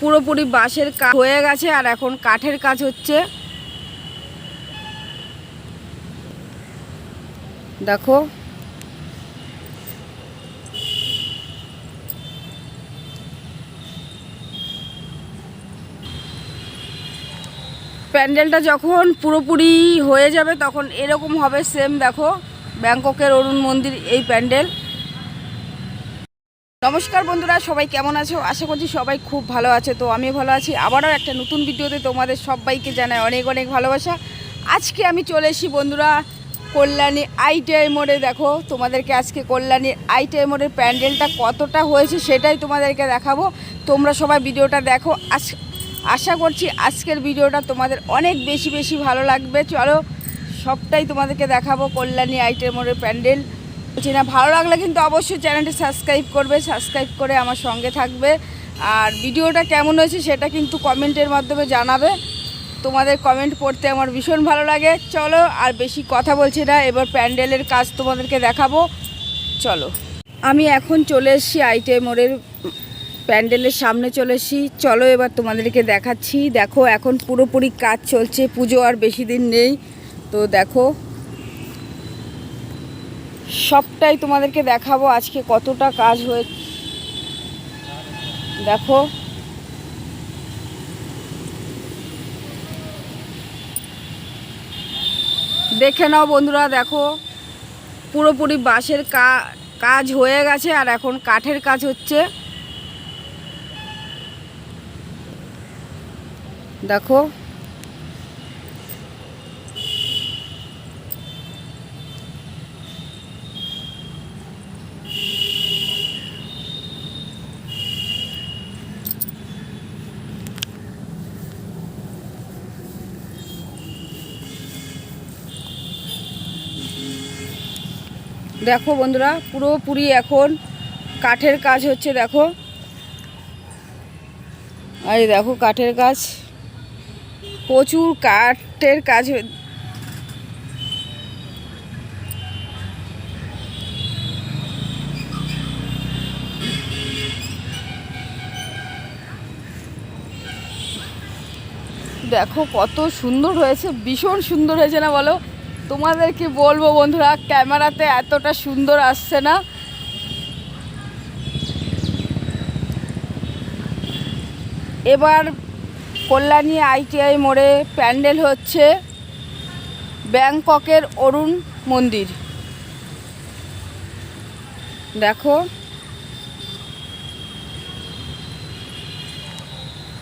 পুরোপুরি বাঁশের কাজ হয়ে গেছে আর এখন কাঠের কাজ হচ্ছে। দেখো। প্যান্ডেলটা যখন পুরোপুরি হয়ে যাবে তখন এরকম হবে সেম দেখো, ব্যাংককের অরুণ মন্দির এই প্যান্ডেল। নমস্কার বন্ধুরা, সবাই কেমন আছো? আশা করছি সবাই খুব ভালো আছে। তো আমি ভালো আছি। আবারও একটা নতুন ভিডিওতে তোমাদের সবাইকে জানাই অনেক অনেক ভালোবাসা। আজকে আমি চলে এসি বন্ধুরা কল্যাণী আইটিআই মোড়ে। দেখো, তোমাদেরকে আজকে কল্যাণী আইটিআই মোড়ের প্যান্ডেলটা কতটা হয়েছে সেটাই তোমাদেরকে দেখাবো। তোমরা সবাই ভিডিওটা দেখো। আজ, আশা করছি আজকের ভিডিওটা তোমাদের অনেক বেশি বেশি ভালো লাগবে। চলো, সবটাই তোমাদেরকে দেখাবো কল্যাণী আইটিআই মোড়ের প্যান্ডেল। বলছি না, ভালো লাগলে কিন্তু অবশ্যই চ্যানেলটি সাবস্ক্রাইব করবে, সাবস্ক্রাইব করে আমার সঙ্গে থাকবে। আর ভিডিওটা কেমন হয়েছে সেটা কিন্তু কমেন্টের মাধ্যমে জানাবে। তোমাদের কমেন্ট পড়তে আমার ভীষণ ভালো লাগে। চলো, আর বেশি কথা বলছি না, এবার প্যান্ডেলের কাজ তোমাদেরকে দেখাবো। চলো। আমি এখন চলে এসেছি আইটিআই মোড়ের প্যান্ডেলের সামনে চলে এসেছি। চলো, এবার তোমাদেরকে দেখাচ্ছি। দেখো, এখন পুরোপুরি কাজ চলছে, পুজো আর বেশি দিন নেই। তো দেখো সবটাই তোমাদেরকে দেখাবো আজকে কতটা কাজ হয়ে দেখো। দেখে নাও বন্ধুরা, দেখো। পুরোপুরি বাঁশের কাজ হয়ে গেছে আর এখন কাঠের কাজ হচ্ছে। দেখো। দেখো বন্ধুরা পুরোপুরি এখন কাঠের কাজ হচ্ছে, দেখো। আর দেখো কাঠের কাজ। প্রচুর কাঠের কাজ দেখো কত সুন্দর হয়েছে, ভীষণ সুন্দর হয়েছে না বলো? তোমাদেরকে বলব বন্ধুরা, ক্যামেরাতে এতটা সুন্দর আসছে না। এবার কল্যাণী আইটিআই মোড়ে প্যান্ডেল হচ্ছে ব্যাংককের অরুণ মন্দির। দেখো।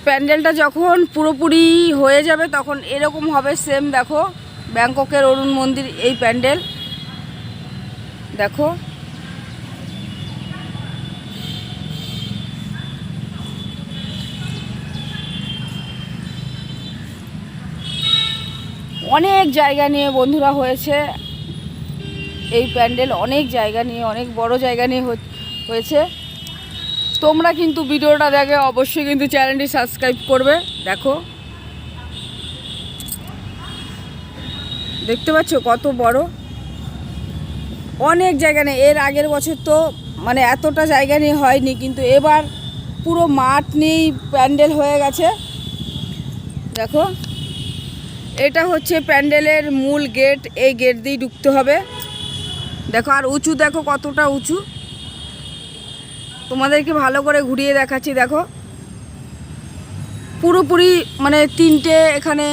প্যান্ডেলটা যখন পুরোপুরি হয়ে যাবে, তখন এরকম হবে সেম দেখো। ব্যাংককের অরুণ মন্দির এই প্যান্ডেল। দেখো। অনেক জায়গা নিয়ে বন্ধুরা হয়েছে। এই প্যান্ডেল অনেক জায়গা নিয়ে, অনেক বড় জায়গা নিয়ে হয়েছে। তোমরা কিন্তু ভিডিওটা দেখে অবশ্যই কিন্তু চ্যানেলটি সাবস্ক্রাইব করবে। দেখো। দেখতে পাচ্ছ কত বড়? অনেক জায়গা নেই। এর আগের বছর তো মানে এতটা জায়গা নিয়ে হয়নি। কিন্তু এবার পুরো মাঠ নিয়েই প্যান্ডেল হয়ে গেছে। দেখো, এটা হচ্ছে প্যান্ডেলের মূল গেট। এই গেট দিয়েই ঢুকতে হবে। দেখো, আর উঁচু দেখো কতটা উঁচু। তোমাদেরকে ভালো করে ঘুরিয়ে দেখাচ্ছি। দেখো, পুরোপুরি মানে তিনটে এখানে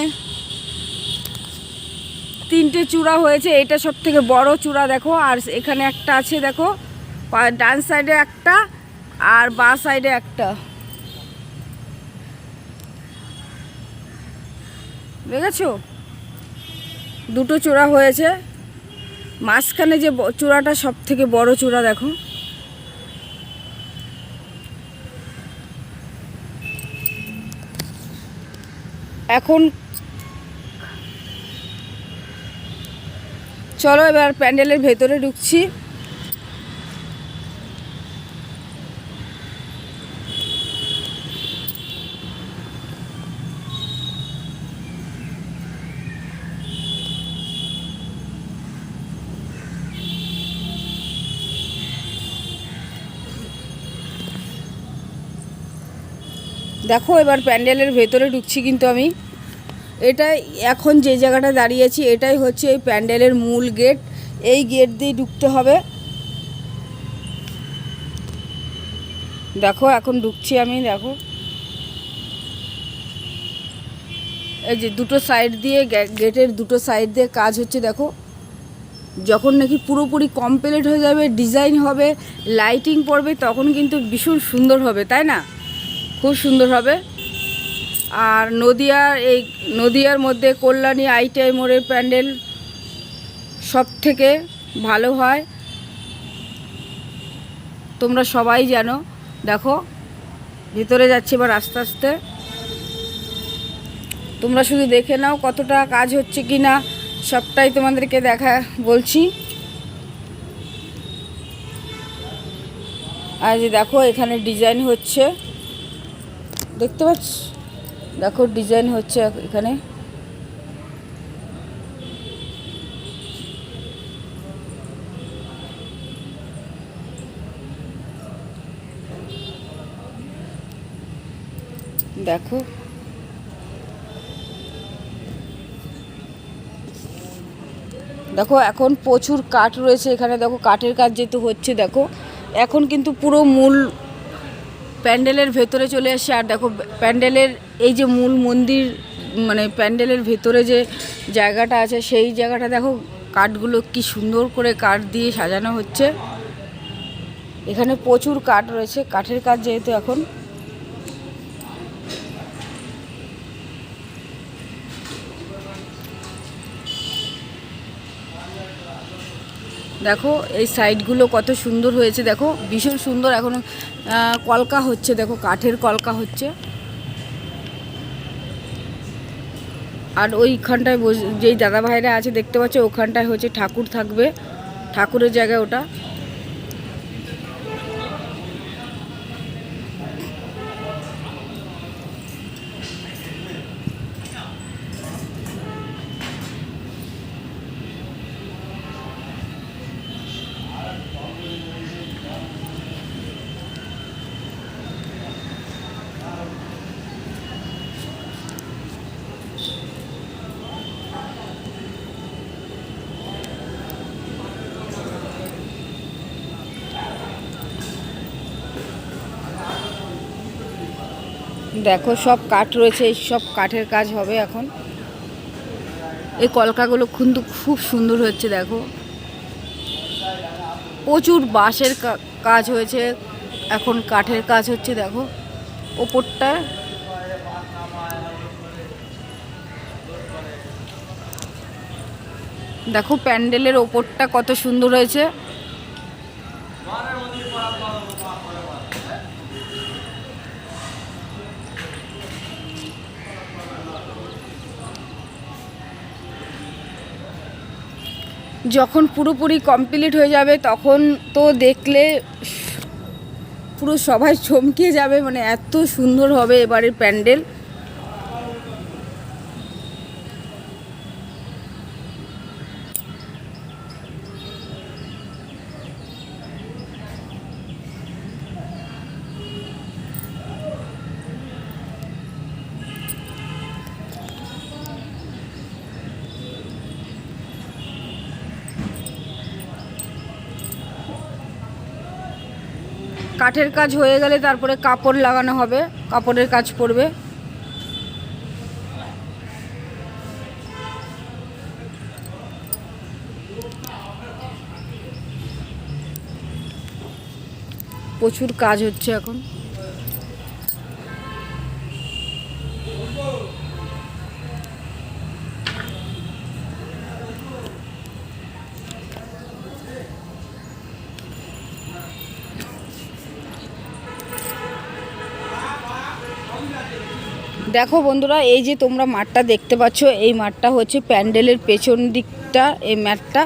তিনটে চূড়া হয়েছে, এটা সব থেকে বড় চূড়া দেখো, আর এখানে একটা আছে দেখো ডান সাইডে একটা, আর বাঁ সাইডে একটা। দেখেছ? দুটো চূড়া হয়েছে, মাঝখানে যে চূড়াটা সব থেকে বড় চূড়া দেখো। এখন চলো এবার প্যান্ডেলের ভেতরে ঢুকছি। দেখো এবার প্যান্ডেলের ভেতরে ঢুকছি কিন্তু আমি। এটাই এখন যে জায়গাটা দাঁড়িয়েছি এটাই হচ্ছে এই প্যান্ডেলের মূল গেট। এই গেট দিয়ে ঢুকতে হবে। দেখো, এখন ঢুকছি আমি, দেখো। এই যে দুটো সাইড দিয়ে গেটের দুটো সাইড দিয়ে কাজ হচ্ছে, দেখো। যখন নাকি পুরোপুরি কমপ্লিট হয়ে যাবে ডিজাইন হবে লাইটিং পড়বে, তখন কিন্তু ভীষণ সুন্দর হবে, তাই না? খুব সুন্দর হবে। আর নদিয়ার এই নদিয়ার মধ্যে কল্যাণী আইটিআই মোড়ের প্যান্ডেল সব থেকে ভালো হয়। তোমরা সবাই জানো। দেখো, ভিতরে যাচ্ছে এবার আস্তে আস্তে। তোমরা শুধু দেখে নাও কতটা কাজ হচ্ছে কি না সবটাই তোমাদেরকে দেখা, বলছি। আর যে দেখো, এখানে ডিজাইন হচ্ছে। দেখতে পাচ্ছ? দেখো ডিজাইন হচ্ছে এখ- এখানে। দেখো। দেখো, এখন প্রচুর কাঠ রয়েছে এখানে। দেখো, কাঠের কাজ যেহেতু হচ্ছে, দেখো। এখন কিন্তু পুরো মূল প্যান্ডেলের ভেতরে চলে আসছে। আর দেখো, প্যান্ডেলের এই যে মূল মন্দির মানে প্যান্ডেলের ভেতরে যে জায়গাটা আছে, সেই জায়গাটা দেখো, কাঠগুলো কি সুন্দর করে কাঠ দিয়ে সাজানো হচ্ছে। এখানে প্রচুর কাঠ রয়েছে, কাঠের কাজ যেহেতু এখন। দেখো, এই সাইডগুলো কত সুন্দর হয়েছে, দেখো, ভীষণ সুন্দর এখন কলকা হচ্ছে, দেখো, কাঠের কলকা হচ্ছে। আর ওইখানটায় যেই দাদা ভাইরা আছে দেখতে পাচ্ছ, ওখানটায় হচ্ছে ঠাকুর থাকবে। ঠাকুরের জায়গায় ওটা। দেখো, সব কাঠ রয়েছে সব কাঠের কাজ হবে এখন। এই কলকাগুলো কিন্তু খুব সুন্দর হচ্ছে, দেখো। প্রচুর বাঁশের কাজ হয়েছে, এখন কাঠের কাজ হচ্ছে, দেখো। ওপরটা দেখো, প্যান্ডেলের ওপরটা কত সুন্দর হয়েছে। যখন পুরোপুরি কমপ্লিট হয়ে যাবে, তখন তো দেখলে পুরো সবাই চমকে যাবে মানে এত সুন্দর হবে এবারের প্যান্ডেল। কাঠের কাজ হয়ে গেলে তারপরে কাপড় লাগানো হবে, কাপড়ের কাজ পড়বে। প্রচুর কাজ হচ্ছে এখন। দেখো বন্ধুরা, এই যে তোমরা মাঠটা দেখতে পাচ্ছ, এই মাঠটা হচ্ছে প্যান্ডেলের পেছন দিকটা, এই মাঠটা,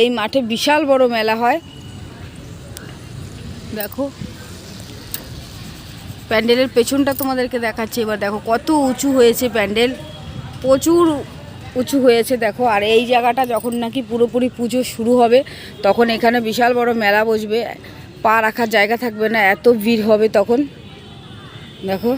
এই মাঠে বিশাল বড় মেলা হয়। দেখো, প্যান্ডেলের পেছনটা তোমাদেরকে দেখাচ্ছে, এবার দেখো কত উঁচু হয়েছে প্যান্ডেল, প্রচুর উঁচু হয়েছে, দেখো, আর এই জায়গাটা যখন নাকি পুরোপুরি পুজো শুরু হবে, তখন এখানে বিশাল বড় মেলা বসবে, পা রাখার জায়গা থাকবে না, এত ভিড় হবে তখন। দেখো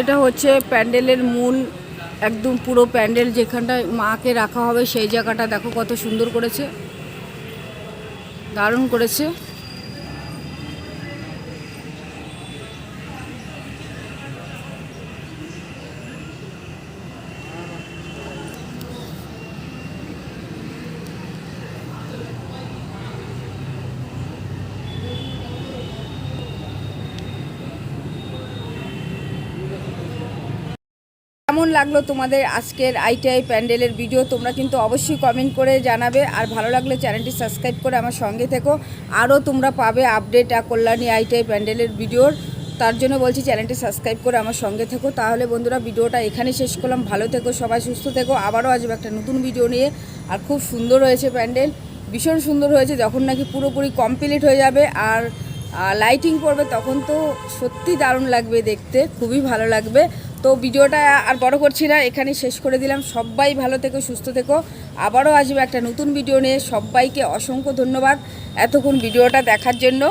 এটা হচ্ছে প্যান্ডেলের মূল, একদম পুরো প্যান্ডেল যেখানটায় মাকে রাখা হবে সেই জায়গাটা দেখো কত সুন্দর করেছে। দারুণ করেছে। কেমন লাগল তোমাদের আজকের আইটিআই প্যান্ডেলের ভিডিও? তোমরা কিন্তু অবশ্যই কমেন্ট করে জানাবে। আর ভালো লাগলে চ্যানেলটি সাবস্ক্রাইব করে আমার সঙ্গে থেকো। আরও তোমরা পাবে আপডেট আর কল্যাণী আইটিআই প্যান্ডেলের ভিডিওর। তার জন্য বলছি চ্যানেলটি সাবস্ক্রাইব করে আমার সঙ্গে থেকো। তাহলে বন্ধুরা ভিডিওটা এখানে শেষ করলাম। ভালো থেকো, সবাই সুস্থ থেকো। আবারও আসবে একটা নতুন ভিডিও নিয়ে। আর খুব সুন্দর হয়েছে প্যান্ডেল। ভীষণ সুন্দর হয়েছে, যখন নাকি পুরোপুরি কমপ্লিট হয়ে যাবে। আর লাইটিং পড়বে তখন তো সত্যি দারুণ লাগবে দেখতে। খুবই ভালো লাগবে। তো ভিডিওটা আর বড় করছি না, এখানে শেষ করে দিলাম। সবাই ভালো থেকো, সুস্থ থেকো। আবারও আসবে একটা নতুন ভিডিও নিয়ে। সবাইকে অসংখ্য ধন্যবাদ এতক্ষণ ভিডিওটা দেখার জন্য।